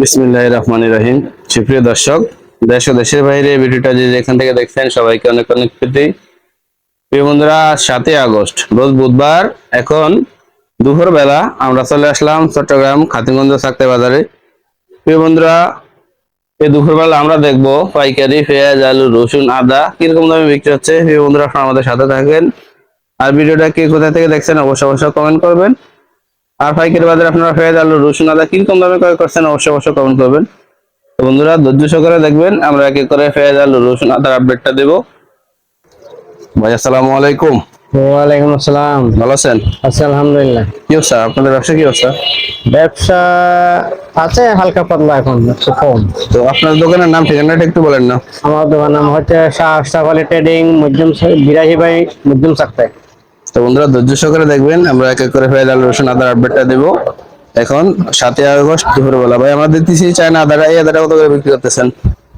বিসমিল্লাহ রহমান রহিম। সুপ্রিয় দর্শক, দেশ ও দেশের বাইরে ভিডিওটা যে যেখান থেকে দেখছেন, সবাইকে অনেক অনেক প্রীতি। প্রিয় বন্ধুরা, সাতই আগস্ট, রোজ বুধবার, এখন দুপুর বেলা আমরা চলে আসলাম চট্টগ্রাম খাতিগঞ্জ সাকতে বাজারে। প্রিয় বন্ধুরা, এই দুপুরবেলা আমরা দেখব পাইকারি, পেঁয়াজ, আলু, রসুন, আদা কীরকম দামে বিক্রি হচ্ছে। প্রিয় বন্ধুরা, আপনারা আমাদের সাথে থাকেন আর ভিডিওটা কে কোথা থেকে দেখছেন, অবশ্যই অবশ্যই কমেন্ট করবেন। আর পাইকারি বাজারে আপনারা পেঁয়াজ আলু রসুন আদা। কীরকম দামে ক্রয় করছেন অবশ্যই অবশ্যই কমেন্ট করবেন। তো বন্ধুরা ধৈর্য সহকারে দেখবেন আমরা এক এক করে পেঁয়াজ আলু রসুন আদার আপডেটটা দেব। ভাই আসসালামু আলাইকুম। ওয়ালাইকুম আসসালাম। ভালো আছেন? আচ্ছা আলহামদুলিল্লাহ। কি অবস্থা? আপনাদের ব্যবসা কি অবস্থা? ব্যবসা আছে হালকা পাতলা এখন কম। তো আপনার দোকানের নাম ঠিকানাটা একটু বলেন না। আমার দোকান নাম হচ্ছে শাহ আশরাফ আলী ট্রেডিং মধ্যম বিরাশি বাই মধ্যম সাক্তায়। তো বন্ধুরা ধৈর্য সহকারে দেখবেন আমরা এক এক করে পেঁয়াজ আলু রসুন আদার আপডেটটা দেব। এখন সাতই আগস্ট দুপুরবেলা। ভাই আমরা দেখতেছি চায়না আদাটা। এই আদাটা কত করে বিক্রি করতেছেন?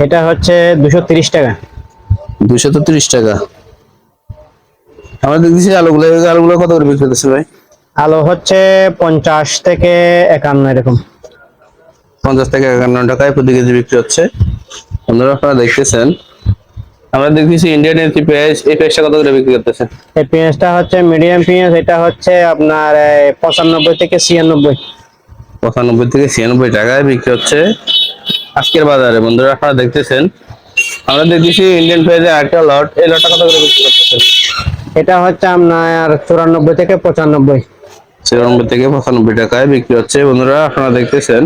এটা হচ্ছে দুশো তিরিশ টাকা। দুইশো তো তিরিশ টাকা। আমরা দেখতেছি আলুগুলো। আলুগুলো কত করে বিক্রি করতেছে ভাই? আলু হচ্ছে পঞ্চাশ থেকে একান্ন এরকম। পঞ্চাশ থেকে একান্ন টাকায় প্রতি কেজি বিক্রি হচ্ছে। বন্ধুরা আপনারা দেখতেছেন আমরা দেখতেছি ইন্ডিয়ান এলসি পেঁয়াজ এই পেঁয়াজটা কত করে বিক্রি করতেছে এই পেঁয়াজটা হচ্ছে মিডিয়াম পেঁয়াজ এটা হচ্ছে আপনার পঁচানব্বই থেকে ছিয়ানব্বই। পঁচানব্বই থেকে ছিয়ানব্বই টাকায় বিক্রি হচ্ছে আজকের বাজারে। বন্ধুরা আপনারা দেখতেছেন? আমরা দেখতেছি ইন্ডিয়ান পেঁয়াজের একটা লট। এই লটটা কত করে বিক্রি করতেছে এটা হচ্ছে আপনার চুরানব্বই থেকে পঁচানব্বই। ছিয়ানব্বই থেকে পঁচানব্বই টাকায় বিক্রি হচ্ছে। বন্ধুরা আপনারা দেখতেছেন?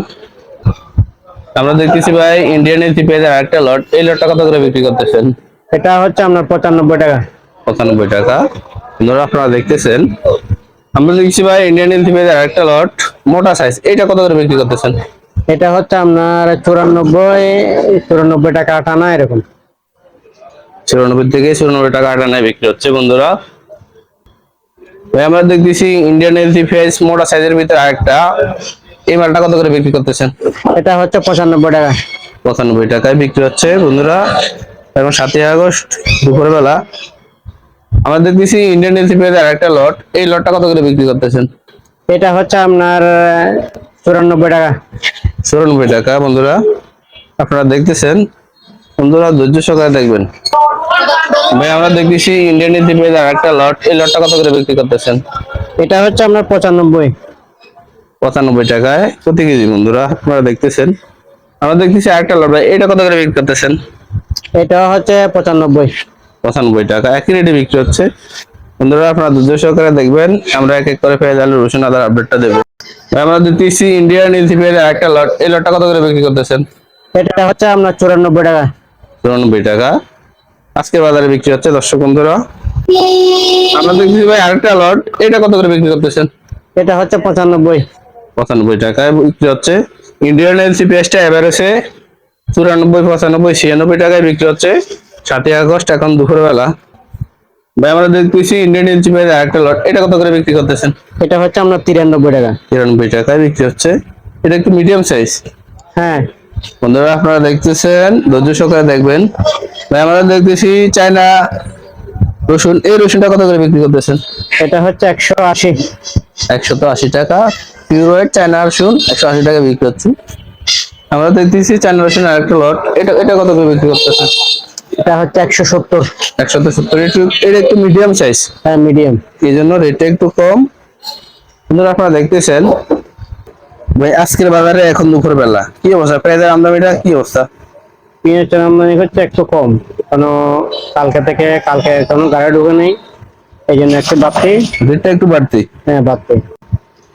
আমরা দেখতেছি ভাই ইন্ডিয়ান এলসি পেঁয়াজের একটা লট। এই লটটা কত করে বিক্রি করতেছেন? এটা হচ্ছে আপনার পঁচানব্বই টাকা। পঁচানব্বই টাকা। বন্ধুরা আপনারা দেখতেছেন? আমরা দেখছি ভাই ইন্ডিয়ান পেঁয়াজের একটা লট মোটা সাইজ এটা কত করে বিক্রি করতেছেন? এটা হচ্ছে আপনার চুরানব্বই চুরানব্বই টাকা আটানা এরকম। চুরানব্বই থেকে চুরানব্বই টাকা আটানায় বিক্রি হচ্ছে বন্ধুরা। ভাই আমরা দেখতেছি ইন্ডিয়ান এলসি পেঁয়াজ মোটা সাইজের ভিতরে আরেকটা। এই মালটা কত করে বিক্রি করতেছেন? এটা হচ্ছে পঁচানব্বই টাকা। পঁচানব্বই টাকায় বিক্রি হচ্ছে বন্ধুরা। এখন সাতই আগস্ট দুপুরবেলা আমরা দেখতেছি ইন্ডিয়ান এলসি পেঁয়াজের আরেকটা লট এই লটটা কত করে বিক্রি করতেছেন? এটা হচ্ছে আপনার চুরানব্বই টাকা। চুরানব্বই টাকা বন্ধুরা। আপনারা দেখতেছেন। বন্ধুরা ধৈর্য সহকারে দেখবেন। ভাই আমরা দেখতেছি ইন্ডিয়ান এলসি পেঁয়াজের আরেকটা লট এই লটটা কত করে বিক্রি করতেছেন? এটা হচ্ছে আপনার পঁচানব্বই। পঁচানব্বই টাকায় প্রতি কেজি বন্ধুরা। আপনারা দেখতেছেন। আমরা দেখতেছি আরেকটা লট ভাই এটা কত করে বিক্রি করতেছেন? এটা হচ্ছে পঁচানব্বই। পঁচানব্বই টাকা। একই রেটে বিক্রি হচ্ছে। বন্ধুরা আপনারা ধৈর্য সহকারে দেখবেন। আমরা এক এক করে পেঁয়াজ আলু রসুন আদার আপডেটটা দেবো। আমরা দেখতেছি ইন্ডিয়ান এলসি পেঁয়াজের একটা লট এই লটটা কত করে বিক্রি করতেছেন? এটা হচ্ছে আপনার চুরানব্বই টাকা। চুরানব্বই টাকা। আজকের বাজারে বিক্রি হচ্ছে দর্শক বন্ধুরা। আমরা দেখতেছি ভাই আরেকটা লট এটা কত করে বিক্রি করতেছেন? এটা হচ্ছে পঁচানব্বই। পঁচানব্বই টাকায় বিক্রি হচ্ছে। ইন্ডিয়ান এলসি পেঁয়াজটা এভারেজে চুরানব্বই পঁচানব্বই ছিয়ানব্বই টাকায় বিক্রি হচ্ছে। সাতই আগস্ট এখন দুপুরবেলা। ভাই আমরা দেখতেছি ইন্ডিয়ান পেঁয়াজ আরেকটা লট এটা কত করে বিক্রি করতেছেন? এটা হচ্ছে আপনার তিরানব্বই টাকা। তিরানব্বই টাকায় বিক্রি হচ্ছে। এটা একটু মিডিয়াম সাইজ হ্যাঁ। বন্ধুরা আপনারা দেখতেছেন ধৈর্য সহকারে দেখবেন। ভাই আমরা দেখতেছি চায়না রসুন। এই রসুনটা কত করে বিক্রি করতেছেন? এটা হচ্ছে একশো আশি। একশত আশি টাকা। পিওর চায়না রসুন একশো আশি টাকা বিক্রি হচ্ছে। আমরা দেখতেছি চায়না রসুন আর একটা লট এটা এটা কত করে বিক্রি করতেছে এটা হচ্ছে একশো সত্তর। একশত সত্তর। একটু এটা একটু মিডিয়াম সাইজ হ্যাঁ মিডিয়াম এই জন্য রেটটা একটু কম। বন্ধুরা আপনারা দেখতেছেন। ভাই আজকের বাজারে এখন দুপুর বেলা কি অবস্থা? পেঁয়াজের আমদানিটা কি অবস্থা? পেঁয়াজের আমদানি হচ্ছে একটু কম। কেন কালকে থেকে কালকে কোনো গাড়ি ঢুকে নেই। এই জন্য একটু বাড়তি। রেটটা একটু বাড়তি। হ্যাঁ বাড়তি।